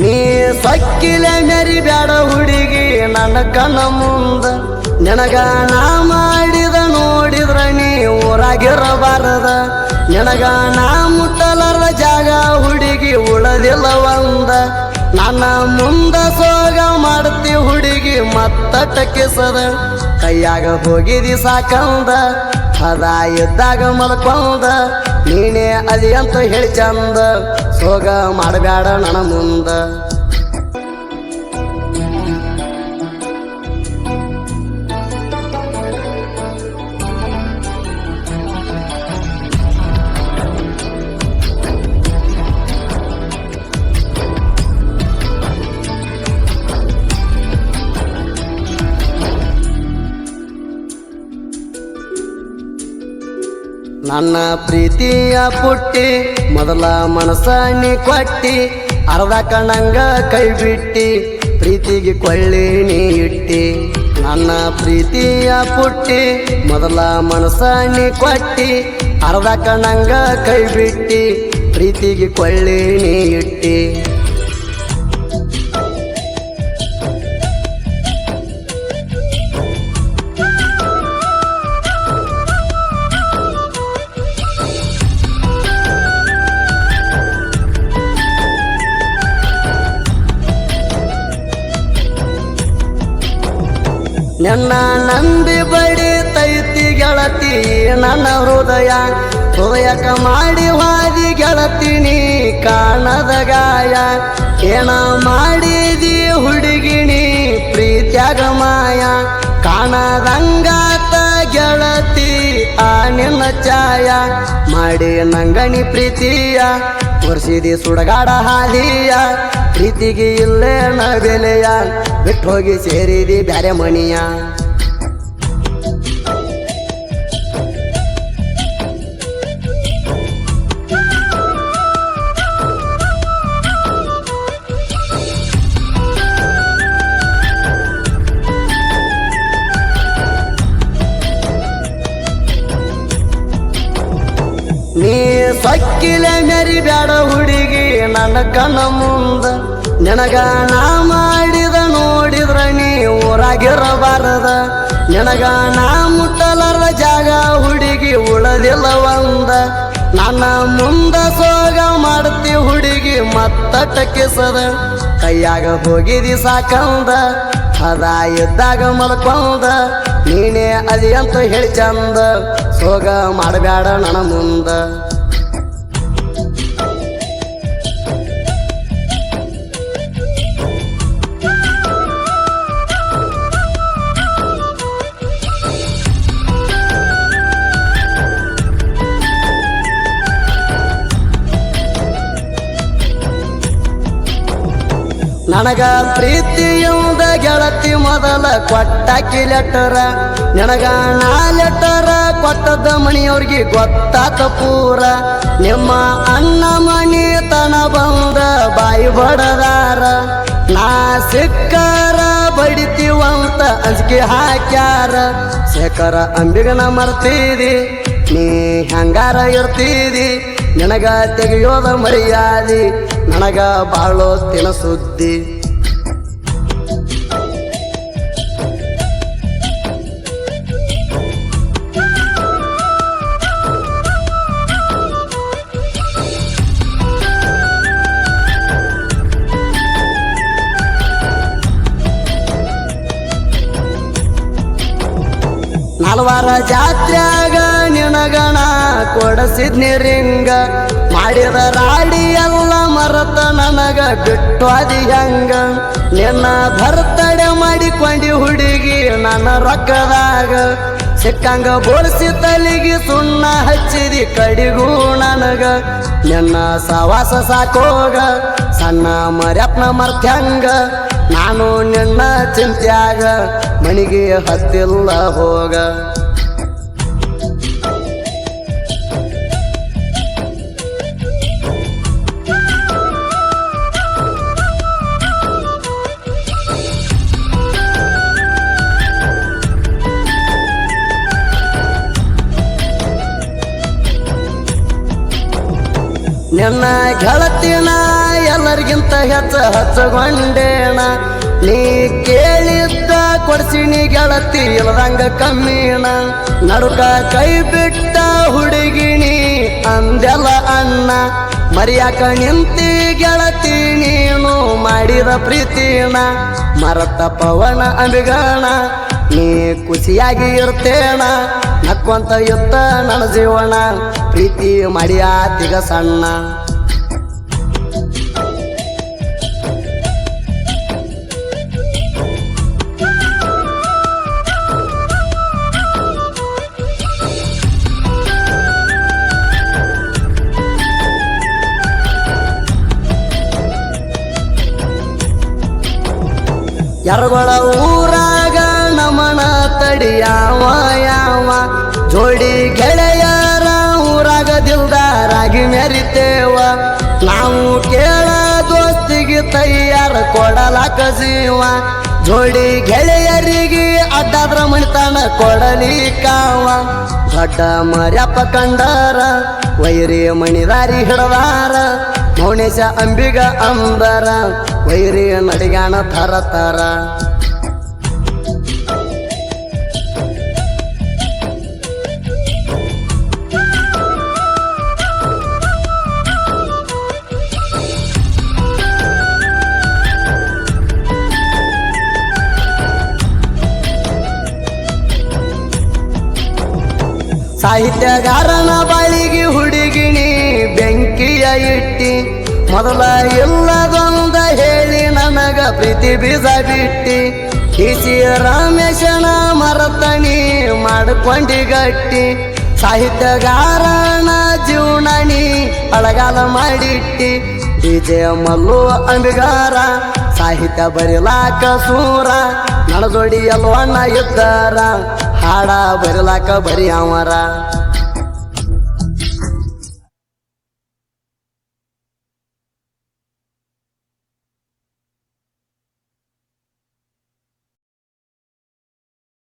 ನೀ ಸಕ್ಕಿಲೆ ಮೆರಿ ಬ್ಯಾಡ ಹುಡುಗಿ, ನನ್ನ ಕನ ಮುಂದ ನನಗ ನಾ ಮಾಡಿದ ನೋಡಿದ್ರ ನೀ ಊರಾಗಿರಬಾರದ. ನನಗ ನಾ ಮುಟ್ಟಲರ ಜಾಗ ಹುಡುಗಿ ಉಳದಿಲ್ಲ ಒಂದ. ನನ್ನ ಮುಂದ ಸೋಗ ಮಾಡ್ತಿ ಹುಡುಗಿ ಮತ್ತ ಟಕ್ಕಿಸದ. ಕೈಯಾಗ ಹೋಗಿದಿ ಸಾಕಂದ. ಅದ ಇದ್ದಾಗ ನೀನೇ ಅಲಿ ಅಂತ ಹೇಳಿ ಚಂದ ಸೋಗ ಮಾಡಬೇಡ ನನ್ನ ಮುಂದ. ನನ್ನ ಪ್ರೀತಿಯ ಪುಟ್ಟಿ, ಮೊದಲ ಮನಸ್ಸ ಕೊಟ್ಟಿ, ಅರ್ಧ ಕಣಂಗ ಕೈ ಬಿಟ್ಟಿ ಪ್ರೀತಿಗೆ ಕೊಳ್ಳಿ ನೀ ಇಟ್ಟಿ. ನನ್ನ ಪ್ರೀತಿಯ ಪುಟ್ಟಿ, ಮೊದಲ ಮನಸ್ಸ ಕೊಟ್ಟಿ, ಅರ್ಧ ಕಣಂಗ ಕೈ ಬಿಟ್ಟಿ ಪ್ರೀತಿಗೆ ಕೊಳ್ಳಿ ನೀ ಇಟ್ಟಿ. ನನ್ನ ನಂಬಿ ಬಡಿ ತೈತಿ ಗೆಳತಿ, ನನ್ನ ಹೃದಯ ಹೃದಯಕ ಮಾಡಿ ಹಾದಿ ಗೆಳತಿನಿ ಕಾಣದ ಗಾಯ. ಏನ ಮಾಡಿದಿ ಹುಡುಗಿಣಿ ಪ್ರೀತ್ಯಾಗ ಮಾಯ. ಕಾಣದಂಗಾತ ಗೆಳತಿ, ಆ ನಿನ್ನ ಛಾಯ. ಮಾಡಿ ನಂಗಣಿ ಪ್ರೀತಿಯ ತೋರಿಸಿದಿ ಸುಡಗಾಡ ಹಾದಿಯ ಪ್ರೀತಿಗೆ ಇಲ್ಲೇ ನ ಬೆಲೆಯ ಬಿಟ್ಟು ಹೋಗಿ ಸೇರಿದಿ ಬ್ಯಾರೆ ಮಣಿಯ. ನೀ ಸಕ್ಕಿಲೆ ಮೆರಿ ಬ್ಯಾಡ ಹುಡುಗಿ, ನನ್ನ ಕಣ್ಣ ಮುಂದ ನನಗ ನಾ ಮಾಡಿದ ನೋಡಿದ್ರ ನೀ ಊರಾಗಿರಬಾರದ. ನನಗ ನಾ ಮುಟ್ಟಲರ ಜಾಗ ಹುಡುಗಿ ಉಳದಿಲ್ಲ ಒಂದ. ನನ್ನ ಮುಂದ ಸೋಗ ಮಾಡ್ತಿ ಹುಡುಗಿ ಮತ್ತ ಟಕ್ಕಿಸದ. ಕೈಯಾಗ ಹೋಗಿದಿ ಸಾಕಂದ, ಹದ ಇದ್ದಾಗ ಮಲ್ಕೊಂದ. ನೀನೇ ಅದಿ ಅಂತ ಹೇಳಿ ಚಂದ, ಸೋಗ ಮಾಡಬ್ಯಾಡ ನನ್ನ ಮುಂದ. ನನಗ ಪ್ರೀತಿಯಿಂದ ಗೆಳತಿ ಮೊದಲ ಕೊಟ್ಟಾಕಿ ಲೆಟರ ನನಗ ನಾ ಲೆಟರ ಕೊಟ್ಟದ ಮಣಿಯವ್ರಿಗೆ ಗೊತ್ತಾತ ಪೂರ. ನಿಮ್ಮ ಅಣ್ಣ ಮಣಿ ತನ ಬಂದ ಬಾಯಿ ಬಡದಾರ. ನಾ ಸಿಕ್ಕರ ಬಡಿತೀವಂತ ಅಂಜಿಕೆ ಹಾಕ್ಯಾರ. ಶೇಖರ ಅಂಬಿಗನ ಮರ್ತೀರಿ ನೀ ಹೆಂಗಾರ ಇರ್ತೀರಿ ನಿನಗ ತೆಗೆಯೋದ ಮರ್ಯಾದಿ. ನನಗ ಬಾಳೋ ತಿನ ಸುದ್ದಿ. ನಲ್ವಾರ ಜಾತ್ರ್ಯಾಗ ನಿನಗಣ ಕೊಡಸಿದ್ನಿ ರಿಂಗ. ಮಾಡಿದ ರಾಡಿ ಎಲ್ಲ ಮರತ ನನಗ ಬಿಟ್ಟು ಅದಿ ಹೆಂಗ? ನಿನ್ನ ಭರ್ತಡೆ ಮಾಡಿಕೊಂಡಿ ಹುಡುಗಿ ನನ್ನ ರೊಕ್ಕದಾಗ. ಸಿಕ್ಕಂಗ ಬೋಳಿಸಿ ತಲಿಗೆ ಸುಣ್ಣ ಹಚ್ಚಿದಿ ಕಡಿಗೂ ನನಗ. ನಿನ್ನ ಸವಾಸ ಸಾಕೋಗ, ಸಣ್ಣ ಮರ್ಯಪ್ನ ಮರ್ತ್ಯಂಗ. ನಾನು ನಿನ್ನ ಚಿಂತ್ಯಾಗ, ಮನಿಗೆ ಹತ್ತಿಲ್ಲ ಹೋಗ. ನಿನ್ನ ಗೆಳತಿನ ಎಲ್ಲರಿಗಿಂತ ಹೆಚ್ಚ ಹಚ್ಚಗೊಂಡೇಣ. ನೀ ಕೇಳಿದ್ದ ಕೊಡ್ಸಿನಿ ಗೆಳತಿ ಇಲ್ಲದಂಗ ಕಮ್ಮಿಣ. ನಡುಕ ಕೈ ಬಿಟ್ಟ ಹುಡುಗಿನಿ ಅಂದೆಲ್ಲ ಅಣ್ಣ. ಮರ್ಯಾಕ ನಿಂತಿ ಗೆಳತಿ ನೀನು ಮಾಡಿದ ಪ್ರೀತಿನ. ಮರತ ಪವನ ಅಂಬಿಗಣ ನೀ ಖುಷಿಯಾಗಿ ಇರ್ತೇಣ. ನಕ್ಕೊಂತ ಇತ್ತ ನನ್ನ ಜೀವನ ಪ್ರೀತಿ ಮಾಡಿಯಾತಿಗ ಸಣ್ಣ. ಯರಗೊಳ ಊರಾಗ ನಮನ ತಡಿಯಾವ ತಯ್ಯಾರ ಕೊಡಲಾಕ ಜೀವ. ಜೋಡಿ ಗೆಳೆಯರಿಗೆ ಅಡ್ಡಾದ್ರ ಮಣಿತಾನ ಕೊಡಲಿ ಕಾವ ದೊಡ್ಡ ಮರ್ಯಪ್ಪ ಕಂಡಾರ, ವೈರಿ ಮಣಿದಾರಿ ಹಿಡದಾರ. ಮೌನೇಶ ಅಂಬಿಗ ಅಂಬರ, ವೈರಿ ನಡಿಗಾಣ ಥರ ಸಾಹಿತ್ಯಗಾರನ ಬಾಳಿಗೆ ಹುಡುಗಿಣಿ ಬೆಂಕಿಯ ಇಟ್ಟಿ. ಮೊದಲ ಇಲ್ಲದೊಂದ ಹೇಳಿ ನನಗ ಪ್ರೀತಿ ಬೀಜ ಬಿಟ್ಟಿ ಕಿಸಿ ರಮೇಶನ ಮರತಣಿ ಮಾಡ್ಕೊಂಡಿ ಗಟ್ಟಿ ಸಾಹಿತ್ಯಗಾರನ ಜೀವನಣಿ ಅಳಗಾಲ ಮಾಡಿಟ್ಟಿ. ಡಿಜೆ ಮಲ್ಲು ಅಂಬಿಗಾರ, ಸಾಹಿತ್ಯ ಬರಿಲಾಕ ಸೂರ, ನಡದೊಡಿ ಅಲ್ವಣ್ಣ ಇದ್ದಾರ. ಹಾಡ ಬರಲಾಕ ಬರಿ ಅವರ.